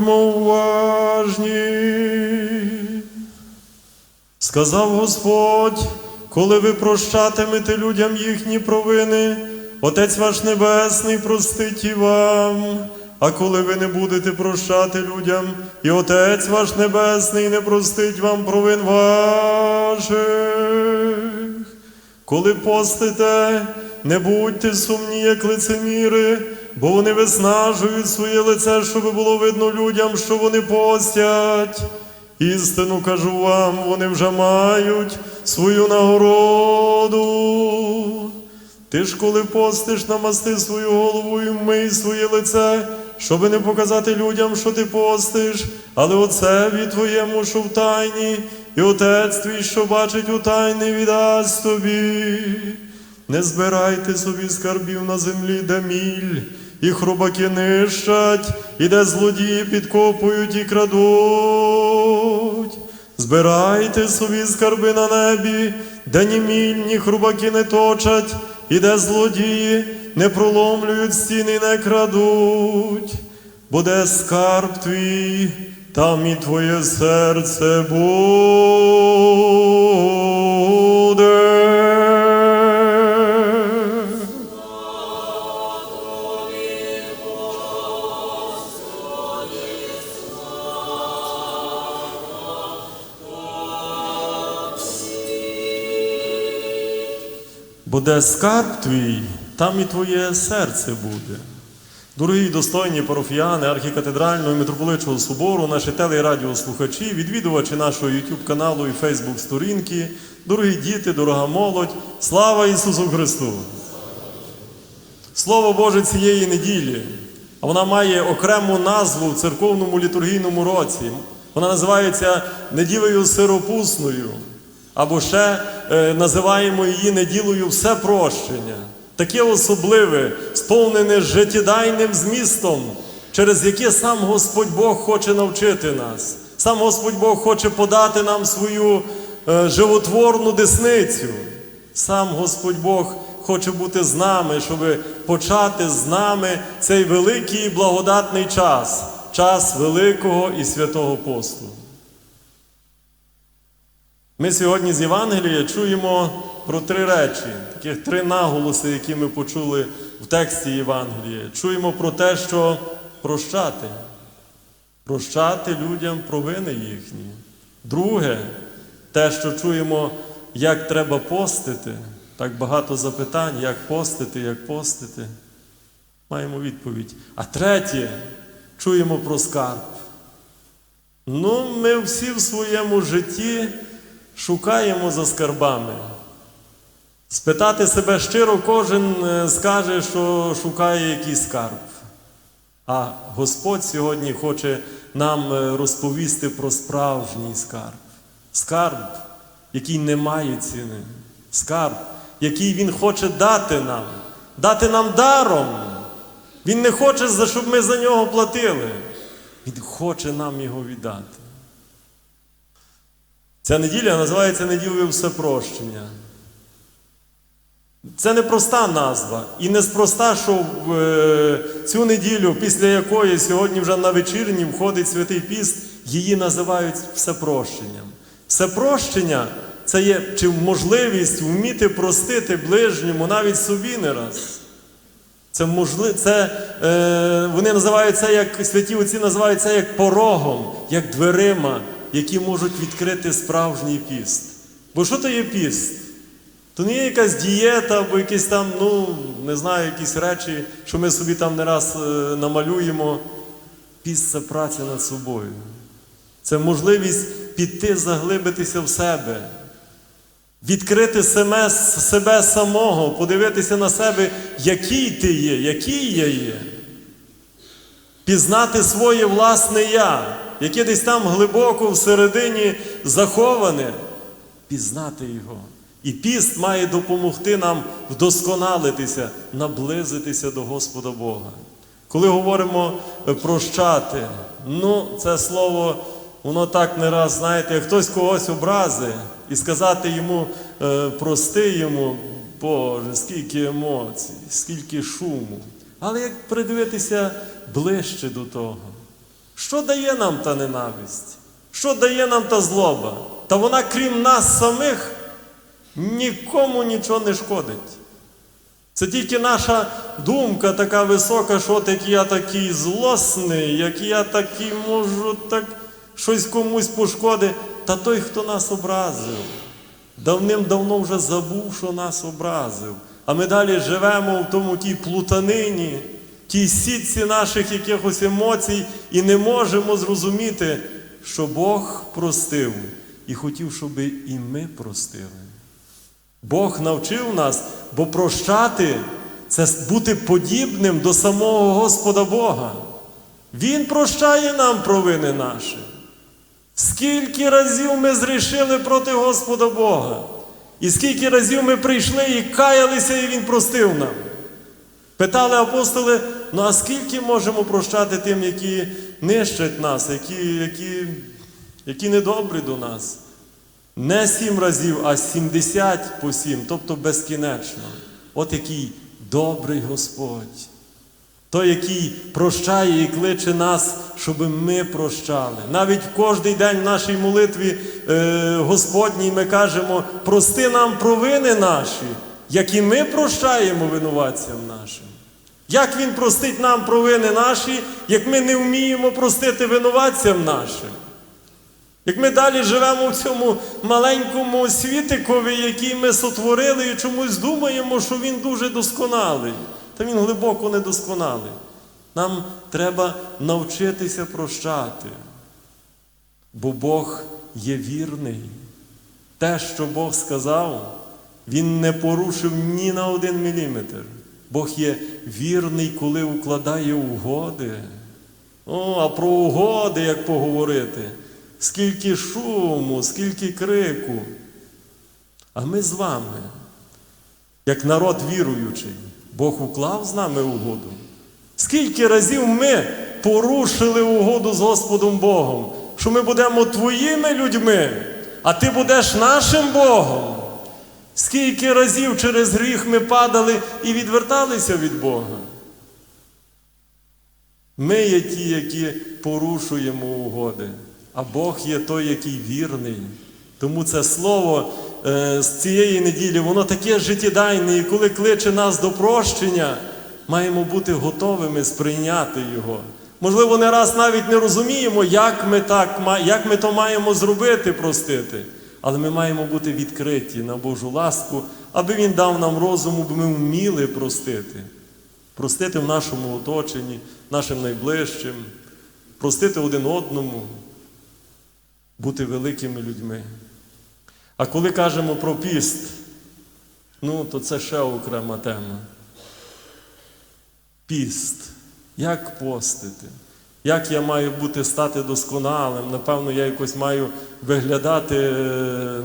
Будьмо уважні. Сказав Господь, коли ви прощатимете людям їхні провини, Отець ваш Небесний простить і вам. А коли ви не будете прощати людям, і Отець ваш Небесний не простить вам провин ваших. Коли постите, не будьте сумні, як лицеміри, бо вони виснажують своє лице, щоб було видно людям, що вони постять. Істину кажу вам, вони вже мають свою нагороду. Ти ж, коли постиш, намасти свою голову і вмий своє лице, щоби не показати людям, що ти постиш, але отцеві твоєму, що в тайні, і отець твій, що бачить у тайні, віддасть тобі. Не збирайте собі скарбів на землі, де міль, і хробаки нищать, і де злодії підкопують і крадуть. Збирайте собі скарби на небі, де ні міль, ні хрубаки не точать, і де злодії не проломлюють стіни, не крадуть, бо де скарб твій, там і твоє серце буде. Бо де скарб твій, там і твоє серце буде. Дорогі достойні парафіяни архікатедрального і митрополитчого собору, наші теле- і радіослухачі, відвідувачі нашого YouTube каналу і Facebook сторінки, дорогі діти, дорога молодь, слава Ісусу Христу! Слово Боже цієї неділі, а вона має окрему назву в церковному літургійному році. Вона називається неділею сиропусною, або ще е, називаємо її неділею всепрощення. Таке особливе, сповнене життєдайним змістом, через яке сам Господь Бог хоче навчити нас. Сам Господь Бог хоче подати нам свою е, животворну десницю. Сам Господь Бог хоче бути з нами, щоб почати з нами цей великий і благодатний час, час Великого і святого посту. Ми сьогодні з Євангелія чуємо про три речі, таких три наголоси, які ми почули в тексті Євангелія. Чуємо про те, що прощати, прощати людям провини їхні. Друге, те, що чуємо, як треба постити, так багато запитань, як постити, як постити. Маємо відповідь. А третє, чуємо про скарб. Ну, ми всі в своєму житті шукаємо за скарбами. Спитати себе щиро, кожен е, скаже, що шукає якийсь скарб. А Господь сьогодні хоче нам е, розповісти про справжній скарб. Скарб, який не має ціни. Скарб, який Він хоче дати нам, дати нам даром. Він не хоче, щоб ми за нього платили. Він хоче нам його віддати. Ця неділя називається неділею всепрощення. Це не проста назва. І неспроста, що в е, цю неділю, після якої сьогодні вже на вечірні входить Святий Піст, її називають всепрощенням. Всепрощення це є чи можливість вміти простити ближньому, навіть собі не раз. Це можли... це, е, вони називають це, як святі отці називають це як порогом, як дверима, які можуть відкрити справжній піст. Бо що то є піст? То не є якась дієта або якісь там, ну, не знаю, якісь речі, що ми собі там не раз е, намалюємо. Піст це праця над собою. Це можливість піти, заглибитися в себе, відкрити себе, себе самого, подивитися на себе, який ти є, який я є. Пізнати своє власне я, яке десь там глибоко всередині заховане, пізнати його. І піст має допомогти нам вдосконалитися, наблизитися до Господа Бога. Коли говоримо е, прощати, ну це слово, воно так не раз, знаєте, хтось когось образи і сказати йому, е, прости йому, Боже, скільки емоцій, скільки шуму. Але як придивитися ближче до того, Що дає нам та ненависть? Що дає нам та злоба? Та вона, крім нас самих, нікому нічого не шкодить. Це тільки наша думка така висока, що от як я такий злосний, як я такий можу так щось комусь пошкодити. Та той, хто нас образив, давним-давно вже забув, що нас образив. А ми далі живемо в тому тій плутанині, тій сітці наших якихось емоцій і не можемо зрозуміти, що Бог простив і хотів, щоб і ми простили. Бог навчив нас, бо прощати це бути подібним до самого Господа Бога. Він прощає нам провини наші. Скільки разів ми зрішили проти Господа Бога, і скільки разів ми прийшли і каялися, і Він простив нам. Питали апостоли, ну а скільки можемо прощати тим, які нищать нас, які, які, які недобрі до нас? Не сім разів, а сімдесят по сім, тобто безкінечно. От який добрий Господь. Той, який прощає і кличе нас, щоб ми прощали. Навіть кожний день в нашій молитві е, Господній ми кажемо, прости нам провини наші, як і ми прощаємо винуватцям нашим. Як Він простить нам провини наші, як ми не вміємо простити винуватцям нашим? Як ми далі живемо в цьому маленькому світикові, який ми сотворили, і чомусь думаємо, що він дуже досконалий, та він глибоко недосконалий. Нам треба навчитися прощати, бо Бог є вірний. Те, що Бог сказав, Він не порушив ні на один міліметр. Бог є вірний, коли укладає угоди. О, а про угоди, як поговорити, скільки шуму, скільки крику. А ми з вами, як народ віруючий, Бог уклав з нами угоду. Скільки разів ми порушили угоду з Господом Богом, що ми будемо твоїми людьми, а ти будеш нашим Богом. Скільки разів через гріх ми падали і відверталися від Бога. Ми є ті, які порушуємо угоди, а Бог є той, який вірний. Тому це слово е, з цієї неділі, воно таке життєдайне, і коли кличе нас до прощення, маємо бути готовими сприйняти його. Можливо, не раз навіть не розуміємо, як ми, так, як ми то маємо зробити, простити. Але ми маємо бути відкриті на Божу ласку, аби Він дав нам розуму, бо ми вміли простити. Простити в нашому оточенні, нашим найближчим, простити один одному, бути великими людьми. А коли кажемо про піст, ну, то це ще окрема тема. Піст. Як постити? Як я маю бути стати досконалим? Напевно, я якось маю виглядати е,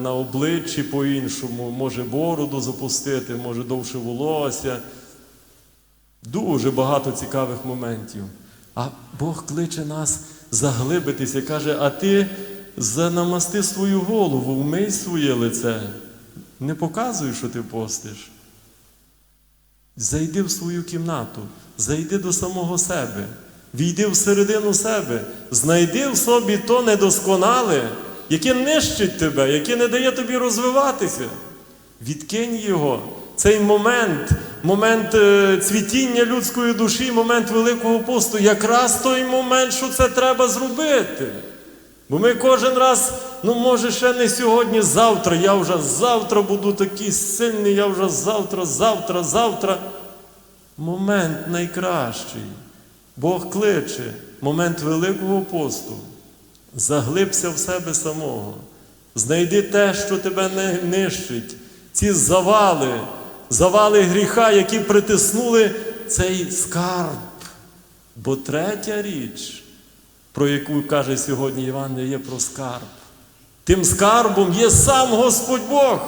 на обличчі по-іншому, може бороду запустити, може довше волосся. Дуже багато цікавих моментів. А Бог кличе нас заглибитися, каже, а ти занамасти свою голову, вмий своє лице. Не показуй, що ти постиш. Зайди в свою кімнату, зайди до самого себе, війди всередину себе, знайди в собі то недосконале, яке нищить тебе, яке не дає тобі розвиватися. Відкинь його. Цей момент, момент е, цвітіння людської душі, момент Великого посту, якраз той момент, що це треба зробити. Бо ми кожен раз, ну може ще не сьогодні, завтра. Я вже завтра буду такий сильний, я вже завтра, завтра, завтра. Момент найкращий. Бог кличе, момент Великого посту. Заглибся в себе самого. Знайди те, що тебе не нищить. Ці завали, завали гріха, які притиснули цей скарб. Бо третя річ, про яку каже сьогодні Іван, є про скарб. Тим скарбом є сам Господь Бог,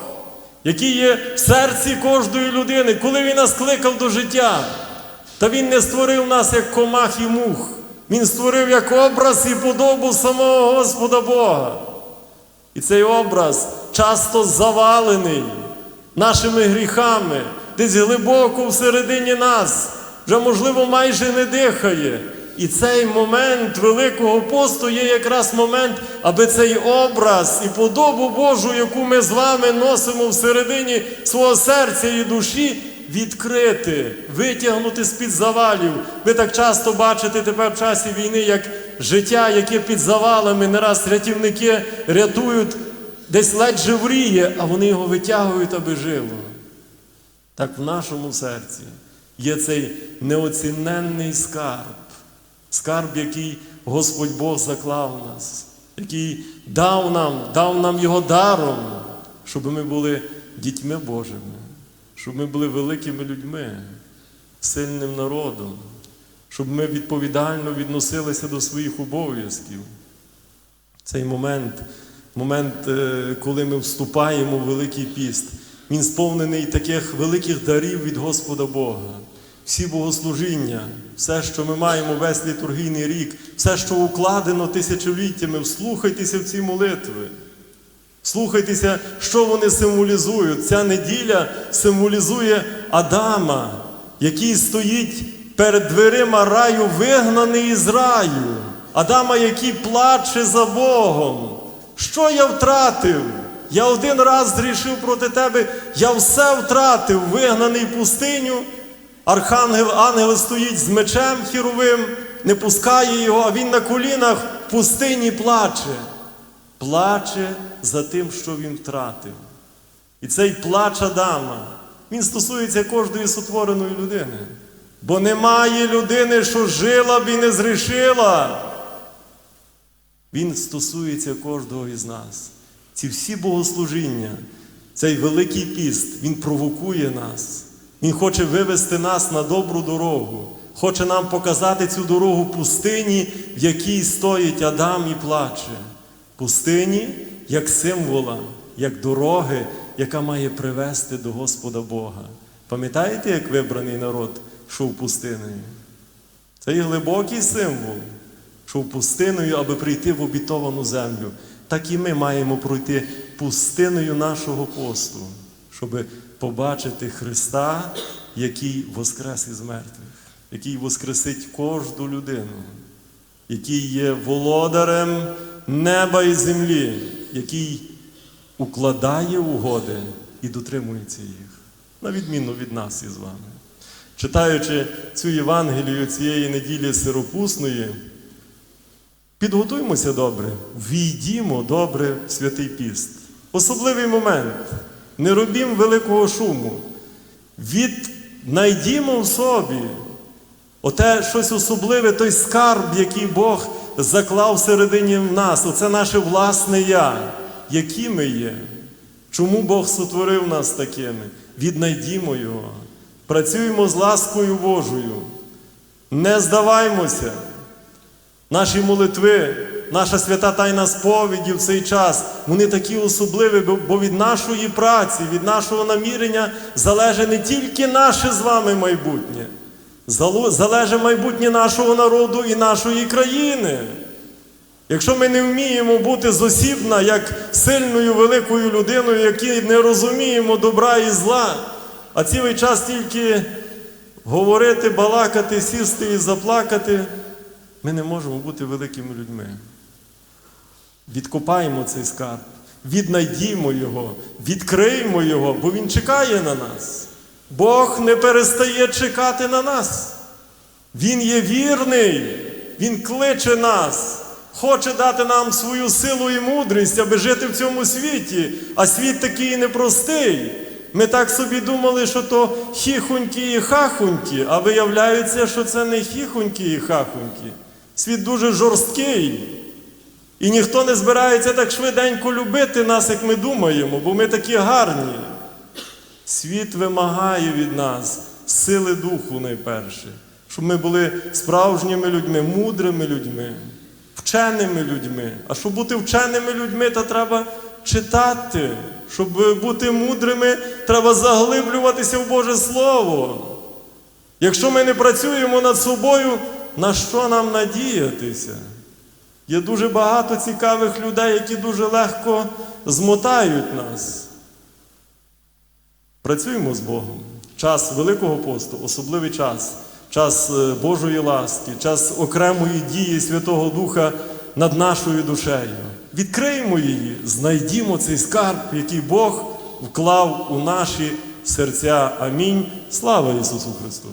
який є в серці кожної людини, коли Він нас кликав до життя. Та Він не створив нас як комах і мух. Він створив як образ і подобу самого Господа Бога. І цей образ часто завалений нашими гріхами, десь глибоко всередині нас, вже, можливо, майже не дихає. І цей момент Великого посту є якраз момент, аби цей образ і подобу Божу, яку ми з вами носимо всередині свого серця і душі, відкрити, витягнути з-під завалів. Ви так часто бачите тепер в часі війни, як життя, яке під завалами, не раз рятівники рятують, десь ледь живріє, а вони його витягують, аби жило. Так в нашому серці є цей неоціненний скарб, скарб, який Господь Бог заклав нас, який дав нам, дав нам його даром, щоб ми були дітьми Божими, щоб ми були великими людьми, сильним народом, щоб ми відповідально відносилися до своїх обов'язків. Цей момент, момент, е, коли ми вступаємо в Великий піст, він сповнений таких великих дарів від Господа Бога. Всі богослужіння, все, що ми маємо весь літургійний рік, все, що укладено тисячоліттями, вслухайтеся в ці молитви. Слухайтеся, що вони символізують. Ця неділя символізує Адама, який стоїть перед дверима раю, вигнаний із раю. Адама, який плаче за Богом. Що я втратив? Я один раз зрішив проти тебе, я все втратив, вигнаний пустиню. Архангел ангел стоїть з мечем хіровим, не пускає його, а він на колінах в пустині плаче плаче за тим, що він втратив. І цей плач Адама, він стосується кожної сотвореної людини. Бо немає людини, що жила б і не зрішила. Він стосується кожного із нас. Ці всі богослужіння, цей великий піст, він провокує нас. Він хоче вивести нас на добру дорогу, хоче нам показати цю дорогу пустині, в якій стоїть Адам і плаче пустині як символа, як дороги, яка має привести до Господа Бога. Пам'ятаєте, як вибраний народ йшов пустиною? Це є глибокий символ, йшов пустиною, аби прийти в обітовану землю. Так і ми маємо пройти пустиною нашого посту, щоб побачити Христа, який воскрес із мертвих, який воскресить кожну людину, який є володарем неба і землі, який укладає угоди і дотримується їх, на відміну від нас із вами. Читаючи цю Євангелію цієї неділі сиропусної, підготуймося добре, війдімо добре в святий піст. Особливий момент. Не робім великого шуму. Віднайдімо в собі оте щось особливе, той скарб, який Бог заклав всередині в нас. Оце наше власне я. Які ми є? Чому Бог сотворив нас такими? Віднайдімо Його. Працюємо з ласкою Божою. Не здаваймося. Наші молитви, наша свята тайна сповіді в цей час, вони такі особливі, бо- від нашої праці, від нашого намірення залежить не тільки наше з вами майбутнє, залежить майбутнє нашого народу і нашої країни. Якщо ми не вміємо бути зосібна, як сильною великою людиною, які не розуміємо добра і зла, а цілий час тільки говорити, балакати, сісти і заплакати, ми не можемо бути великими людьми. Відкопаємо цей скарб, віднайдімо його, відкриємо його, бо Він чекає на нас. Бог не перестає чекати на нас. Він є вірний, Він кличе нас, хоче дати нам свою силу і мудрість, аби жити в цьому світі. А світ такий непростий. Ми так собі думали, що то хіхуньки і хахуньки, а виявляється, що це не хіхуньки і хахуньки. Світ дуже жорсткий. І ніхто не збирається так швиденько любити нас, як ми думаємо, бо ми такі гарні. Світ вимагає від нас сили духу найперше, щоб ми були справжніми людьми, мудрими людьми, вченими людьми. А щоб бути вченими людьми, то треба читати. Щоб бути мудрими, треба заглиблюватися в Боже Слово. Якщо ми не працюємо над собою, на що нам надіятися? Є дуже багато цікавих людей, які дуже легко змотають нас. Працюємо з Богом. Час Великого посту, особливий час. час е, Божої ласки, час окремої дії Святого Духа над нашою душею. Відкриємо її, знайдімо цей скарб, який Бог вклав у наші серця. Амінь. Слава Ісусу Христу!